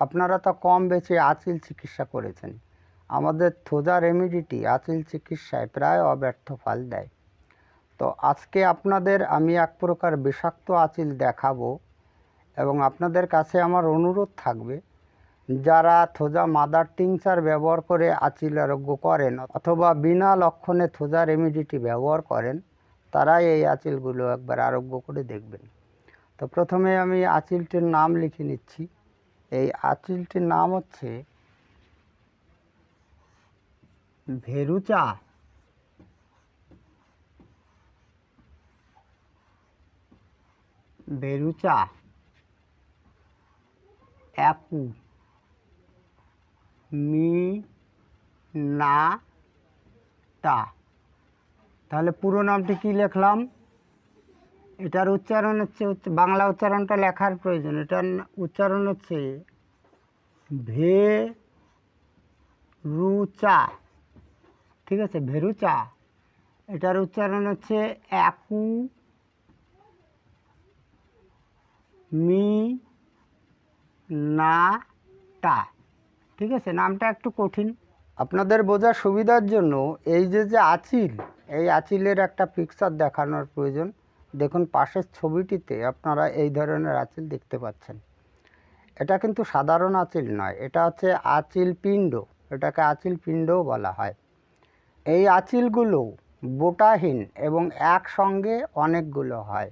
আপনারা তো কম বেশি আচিল চিকিৎসা করেছেন। আমাদের থোজা রেমিডিটি আচিল চিকিৎসায় প্রায় অব্যর্থ ফল দেয়। তো আজকে আপনাদের আমি এক প্রকার বিষাক্ত আচিল দেখাবো এবং আপনাদের কাছে আমার অনুরোধ থাকবে, যারা থোজা মাদার টিংচার ব্যবহার করে আচিল আরোগ্য করেন অথবা বিনা লক্ষণে থোজা রেমিডিটি ব্যবহার করেন, তারাই এই আচিলগুলো একবার আরোগ্য করে দেখবেন। তো প্রথমে আমি আচিলটির নাম লিখে নিচ্ছি। এই আচিলটির নাম হচ্ছে ভেরুচা। বেরুচা অ্যাপু। মি না টা তাহলে পুরো নামটি কি লিখলাম? এটার উচ্চারণ হচ্ছে বাংলা উচ্চারণটা লেখার প্রয়োজন। এটার উচ্চারণ হচ্ছে ভে রুচা। ঠিক আছে? ভেরুচা। এটার উচ্চারণ হচ্ছে অ্যাকু মি না টা। ঠিক আছে? নামটা একটু কঠিন। আপনাদের বোঝার সুবিধার জন্য এই যে যে আচিল, এই আচিলের একটা পিকচার দেখানোর প্রয়োজন। দেখুন, পাশের ছবিটিতে আপনারা এই ধরনের আঁচিল দেখতে পাচ্ছেন। এটা কিন্তু সাধারণ আঁচিল নয়, এটা হচ্ছে আচিল পিণ্ড, এটাকে আচিল পিণ্ডও বলা হয়। এই আচিলগুলো বোটাহীন এবং একসঙ্গে অনেকগুলো হয়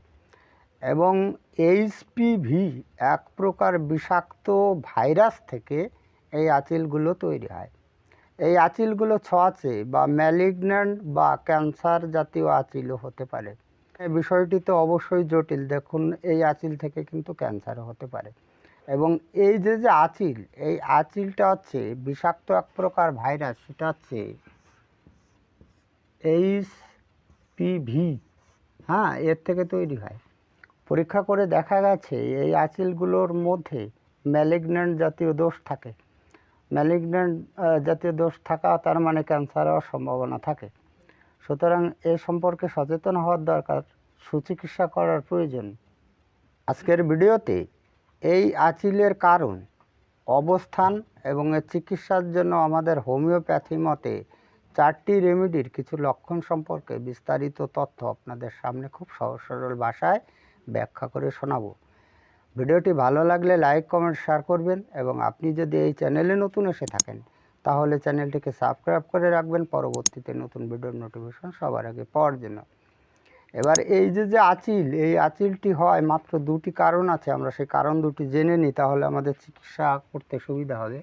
এবং এইচপিভি এক প্রকার বিষাক্ত ভাইরাস থেকে এই আঁচিলগুলো তৈরি হয়। এই আঁচিলগুলো ছোঁয়াচে বা ম্যালিগন্যান্ট বা ক্যান্সার জাতীয় আঁচিলও হতে পারে। বিষয়টি তো অবশ্যই জটিল। দেখুন, এই আঁচিল থেকে কিন্তু ক্যান্সারও হতে পারে। এবং এই যে যে আঁচিল, এই আঁচিলটা হচ্ছে বিষাক্ত এক প্রকার ভাইরাস, সেটা হচ্ছে এইচ পিভি হ্যাঁ এর থেকে তৈরি হয়। পরীক্ষা করে দেখা গেছে, এই আঁচিলগুলোর মধ্যে ম্যালিগন্যান্ট জাতীয় দোষ থাকে। ম্যালিগন্যান্ট জাতীয় দোষ থাকা, তার মানে ক্যান্সার হওয়ার সম্ভাবনা থাকে। সুতরাং এ সম্পর্কে সচেতন হওয়ার দরকার, সুচিকিৎসা করার প্রয়োজন। আজকের ভিডিওতে এই আচিলের কারণ, অবস্থান এবং এর চিকিৎসার জন্য আমাদের হোমিওপ্যাথি মতে চারটি রেমেডির কিছু লক্ষণ সম্পর্কে বিস্তারিত তথ্য আপনাদের সামনে খুব সহজ সরল ভাষায় ব্যাখ্যা করে শোনাবো। ভিডিওটি ভালো লাগলে লাইক, কমেন্ট, শেয়ার করবেন এবং আপনি যদি এই চ্যানেলে নতুন এসে থাকেন তাহলে চ্যানেলটিকে সাবস্ক্রাইব করে রাখবেন। পরবর্তীতে নতুন ভিডিওর নোটিফিকেশন সবার আগে পাওয়ার জন্য। এবার এই যে যে আচিল, এই আচিলটি হয় মাত্র দুটি কারণ আছে। আমরা সেই কারণ দুটি জেনে নিই, তাহলে আমাদের চিকিৎসা করতে সুবিধা হবে।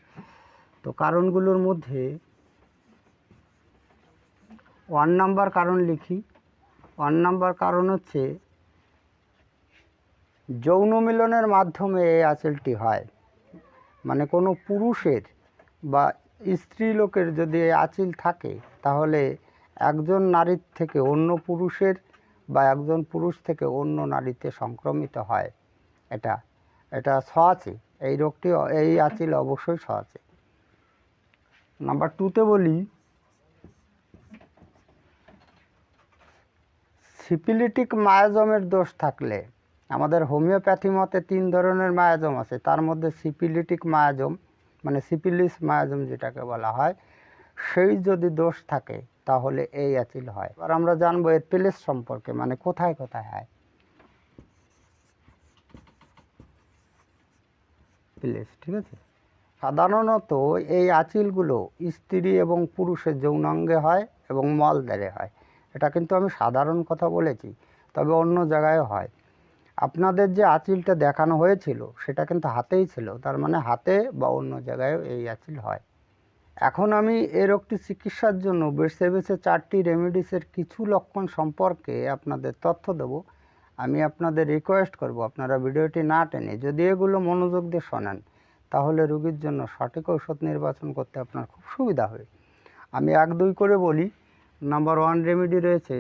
তো কারণগুলোর মধ্যে ওয়ান নাম্বার কারণ লিখি। ওয়ান নাম্বার কারণ হচ্ছে যৌন মিলনের মাধ্যমে এই আঁচলটি হয়। মানে কোনো পুরুষের বা স্ত্রী লোকের যদি আঁচিল থাকে, তাহলে একজন নারীর থেকে অন্য পুরুষের বা একজন পুরুষ থেকে অন্য নারীতে সংক্রমিত হয়। এটা এটা ছোঁয়াচে এই রোগটি, এই আঁচিল অবশ্যই ছোঁয়াচে নাম্বার টুতে বলি, সিপিলিটিক মায়াজমের দোষ থাকলে, আমাদের হোমিওপ্যাথি মতে তিন ধরনের মায়াজম আছে, তার মধ্যে সিপিলিটিক মায়াজম মানে সিপিলিস মায়াজম যেটাকে বলা হয়, সেই যদি দোষ থাকে তাহলে এই অ্যাচিল হয়। আর আমরা জানব এর প্লেস সম্পর্কে মানে কোথায় কোথায় হয়? প্লেস, ঠিক আছে? সাধারণত এই আঁচিলগুলো স্ত্রী এবং পুরুষের যৌনাঙ্গে হয় এবং মলদ্বারে হয়। এটা কিন্তু আমি সাধারণ কথা বলেছি, তবে অন্য জায়গায় হয়। আপনাদের যে আঁচিলটা দেখানো হয়েছিল, সেটা কিন্তু হাতেই ছিল। তার মানে হাতে বা অন্য জায়গায়ও এই আঁচিল হয়। এখন আমি এ রোগটি চিকিৎসার জন্য বেছে চারটি রেমেডিসের কিছু লক্ষণ সম্পর্কে আপনাদের তথ্য দেব। আমি আপনাদের রিকোয়েস্ট করব আপনারা ভিডিওটি না টেনে যদি এগুলো মনোযোগ দিয়ে শোনেন, তাহলে রোগীর জন্য সঠিক ঔষধ নির্বাচন করতে আপনার খুব সুবিধা হবে। আমি এক দুই করে বলি। নাম্বার ওয়ান রেমেডি রয়েছে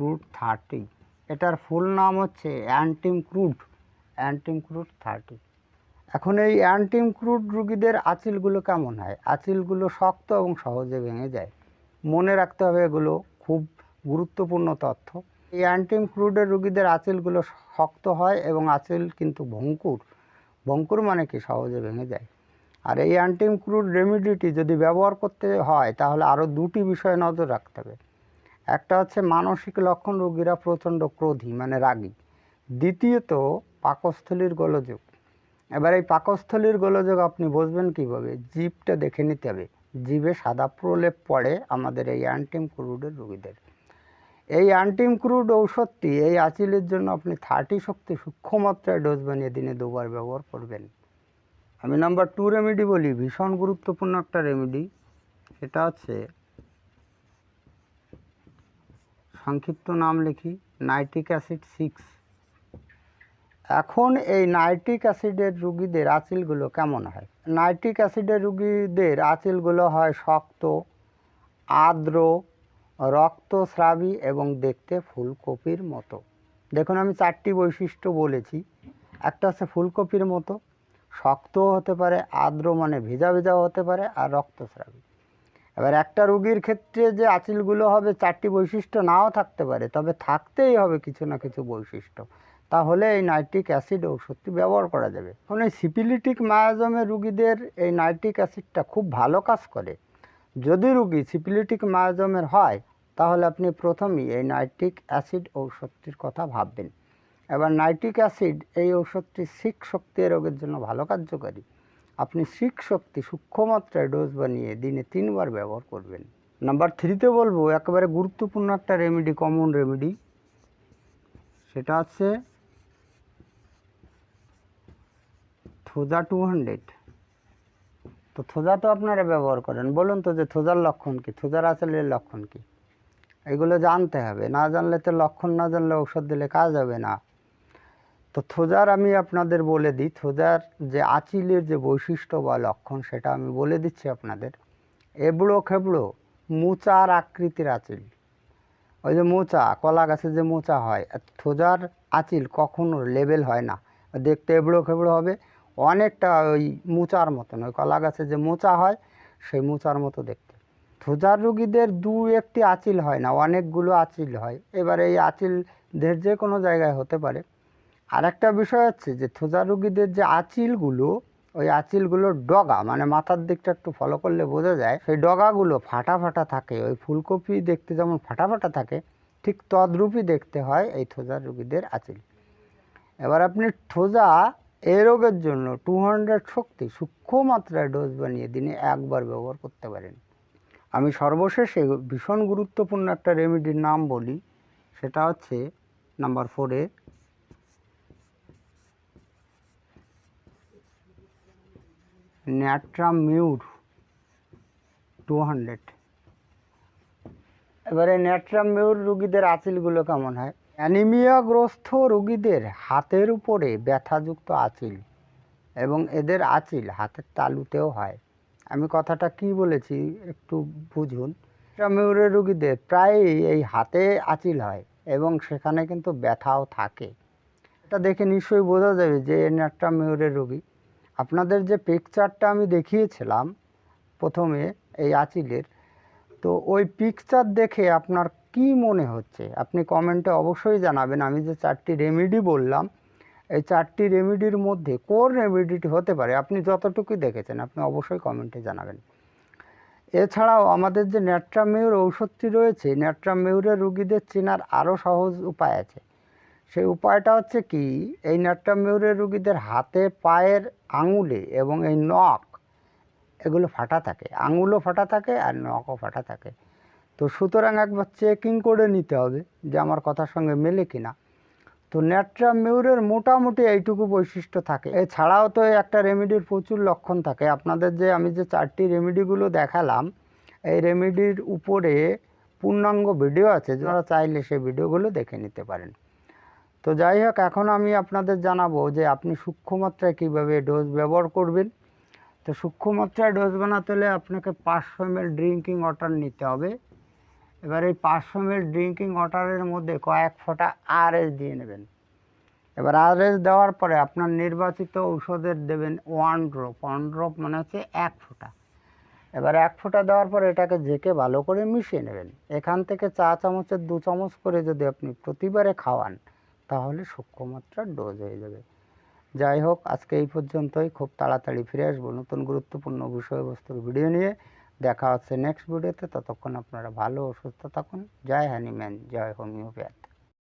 ক্রুড থার্টি। এটার ফুল নাম হচ্ছে antim crude antim crude thirty. এখন এই অ্যান্টিম ক্রুড রুগীদের আঁচিলগুলো কেমন হয়? আঁচিলগুলো শক্ত এবং সহজে ভেঙে যায়। মনে রাখতে হবে এগুলো খুব গুরুত্বপূর্ণ তথ্য। এই অ্যান্টিম ক্রুডের রুগীদের আঁচিলগুলো শক্ত হয় এবং আঁচিল কিন্তু ভঙ্কুর। ভঙ্কুর মানে কি? সহজে ভেঙে যায়। আর এই অ্যান্টিম ক্রুড রেমিডিটি যদি ব্যবহার করতে হয়, তাহলে আরও দুটি বিষয়ে নজর রাখতে হবে। একটা হচ্ছে মানসিক লক্ষণ রোগীরা প্রচণ্ড ক্রোধী মানে রাগী। দ্বিতীয়ত, পাকস্থলীর গোলযোগ। এবার এই পাকস্থলীর গোলযোগ আপনি বুঝবেন কীভাবে? জিভটা দেখে নিতে হবে। জিভে সাদা প্রলেপ পড়ে আমাদের এই অ্যান্টিম ক্রুডের রোগীদের। এই অ্যান্টিম ক্রুড ঔষধটি এই আঁচিলের জন্য আপনি থার্টি শক্তি সূক্ষ্ম মাত্রায় ডোজ বানিয়ে দিনে দুবার ব্যবহার করবেন। আমি নাম্বার টু রেমেডি বলি, ভীষণ গুরুত্বপূর্ণ একটা রেমেডি সেটা হচ্ছে সংক্ষিপ্ত নাম লিখি, নাইট্রিক অ্যাসিড সিক্স এখন এই নাইট্রিক অ্যাসিডের রুগীদের আঁচিলগুলো কেমন হয়? নাইট্রিক অ্যাসিডের রুগীদের আঁচিলগুলো হয় শক্ত, আর্দ্র, রক্তস্রাবী এবং দেখতে ফুলকপির মতো। দেখুন, আমি চারটি বৈশিষ্ট্য বলেছি। একটা হচ্ছে ফুলকপির মতো, শক্তও হতে পারে, আর্দ্র মানে ভেজা ভেজাও হতে পারে, আর রক্তস্রাবী। এবার একটা রুগীর ক্ষেত্রে যে আঁচিলগুলো হবে, চারটি বৈশিষ্ট্য নাও থাকতে পারে, তবে থাকতেই হবে কিছু না কিছু বৈশিষ্ট্য। তাহলে এই নাইট্রিক অ্যাসিড ওষুধটি ব্যবহার করা যাবে। এখন এই সিপিলিটিক মায়াজমের রুগীদের এই নাইট্রিক অ্যাসিডটা খুব ভালো কাজ করে। যদি রুগী সিপিলিটিক মায়াজমের হয়, তাহলে আপনি প্রথমেই এই নাইট্রিক অ্যাসিড ঔষধটির কথা ভাববেন। এবার নাইট্রিক অ্যাসিড এই ঔষধটি শিক শক্তি রোগের জন্য ভালো কার্যকারী। আপনি শিক শক্তি সূক্ষ্ম মাত্রায় ডোজ বানিয়ে দিনে তিনবার ব্যবহার করবেন। নাম্বার থ্রিতে বলব, একেবারে গুরুত্বপূর্ণ একটা রেমেডি কমন রেমেডি সেটা হচ্ছে থোজা টু হান্ড্রেড তো থোজা তো আপনারা ব্যবহার করেন। বলুন তো যে থোজার লক্ষণ কী? থোজার আচলের লক্ষণ কী? এগুলো জানতে হবে। না জানলে তো লক্ষণ না জানলে ঔষধ দিলে কাজ হবে না। তো থোজার আমি আপনাদের বলে দিই, থোজার যে আচিলের যে বৈশিষ্ট্য বা লক্ষণ সেটা আমি বলে দিচ্ছি আপনাদের। এবড়ো খেবড়ো মোচার আকৃতির আচিল। ওই যে মোচা, কলা গাছে যে মোচা হয়, থোজার আচিল কখনো লেবেল হয় না। দেখতে এবড়ো খেবড়ো হবে, অনেকটা ওই মোচার মতন। ওই কলা গাছে যে মোচা হয়, সেই মোচার মতো দেখতে। থোজার রুগীদের দু একটি আচিল হয় না, অনেকগুলো আচিল হয়। এবার এই আচিল দের যে কোনো জায়গায় হতে পারে। আর একটা বিষয় হচ্ছে যে থোজা রুগীদের যে আচিলগুলো, ওই আচিলগুলোর ডগা মানে মাথার দিকটা একটু ফলো করলে বোঝা যায়, সেই ডগাগুলো ফাটা ফাটা থাকে, ওই ফুলকপি দেখতে যেমন ফাটা ফাটা থাকে, ঠিক তদ্রূপই দেখতে হয় এই থোজা রুগীদের আচিল। এবার আপনি থোজা এ রোগের জন্য টু হান্ড্রেড শক্তি সূক্ষ্ম মাত্রায় ডোজ বানিয়ে দিনে একবার ব্যবহার করতে পারেন। আমি সর্বশেষে ভীষণ গুরুত্বপূর্ণ একটা রেমেডির নাম বলি, সেটা হচ্ছে নাম্বার ফোরে ন্যাট্রাম মিউর টু হান্ড্রেড। এবারে ন্যাট্রাম মিউর রুগীদের আঁচিলগুলো কেমন হয়? অ্যানিমিয়াগ্রস্ত রুগীদের হাতের উপরে ব্যথাযুক্ত আঁচিল এবং এদের আঁচিল হাতের তালুতেও হয়। আমি কথাটা কি বলেছি একটু বুঝুন। মিউরের রুগীদের প্রায়ই এই হাতে আঁচিল হয় এবং সেখানে কিন্তু ব্যথাও থাকে। এটা দেখে নিশ্চয়ই বোঝা যাবে যে ন্যাট্রা মিউরের রুগী আপনাদের যে পিকচারটা আমি দেখিয়েছিলাম প্রথমে এই আঁচিলের, তো ওই পিকচার দেখে আপনার কি মনে হচ্ছে? আপনি কমেন্টে অবশ্যই জানাবেন। আমি যে চারটি রেমেডি বললাম, এই চারটি রেমেডির মধ্যে কোন রেমেডিটি হতে পারে? আপনি যতটুকুই দেখেছেন, আপনি অবশ্যই কমেন্টে জানাবেন। এছাড়াও আমাদের যে ন্যাট্রামেউর ঔষধটি রয়েছে ন্যাট্রামেউরের রুগীদের চেনার আরও সহজ উপায় আছে। সেই উপায়টা হচ্ছে কি, এই ন্যাট্রামেউরের রুগীদের হাতে, পায়ের আঙুলে এবং এই নখ, এগুলো ফাটা থাকে। আঙুলও ফাটা থাকে আর নখও ফাটা থাকে। তো সুতরাং একবার চেকিং করে নিতে হবে যে আমার কথার সঙ্গে মেলে কিনা তো ন্যাট্রাম মিউরের মোটামুটি এইটুকু বৈশিষ্ট্য থাকে। এছাড়াও তো একটা রেমেডির প্রচুর লক্ষণ থাকে। আপনাদের যে আমি যে চারটি রেমেডিগুলো দেখালাম, এই রেমেডির উপরে পূর্ণাঙ্গ ভিডিও আছে। যারা চাইলে সেই ভিডিওগুলো দেখে নিতে পারেন। তো যাই হোক, এখন আমি আপনাদের জানাব যে আপনি সূক্ষ্ম মাত্রায় কীভাবে ডোজ ব্যবহার করবেন। তো সূক্ষ্ম মাত্রায় ডোজ বানাতে হলে আপনাকে পাঁচশো এম ড্রিঙ্কিং ওয়াটার নিতে হবে। এবার এই পাঁচশো এম ড্রিঙ্কিং ওয়াটারের মধ্যে কয়েক ফোঁটা আর এস দিয়ে নেবেন। এবার আর এস দেওয়ার পরে আপনার নির্বাচিত ঔষধের দেবেন ওয়ান ড্রপ। ওয়ান ড্রপ মানে হচ্ছে এক ফোঁটা। এবার এক ফোঁটা দেওয়ার পরে এটাকে জেকে ভালো করে মিশিয়ে নেবেন। এখান থেকে চা চামচের দু চামচ করে যদি আপনি প্রতিবারে খাওয়ান তাহলে সূক্ষ্মমাত্রার ডোজ হয়ে যাবে। যাই হোক, আজকে এই পর্যন্তই। খুব তাড়াতাড়ি ফিরে আসব নতুন গুরুত্বপূর্ণ বিষয়বস্তুর ভিডিও নিয়ে। দেখা হচ্ছে নেক্সট ভিডিওতে ততক্ষণ আপনারা ভালো ও সুস্থ থাকুন। জয় হ্যানিম্যান জয় হোমিওপ্যাথ।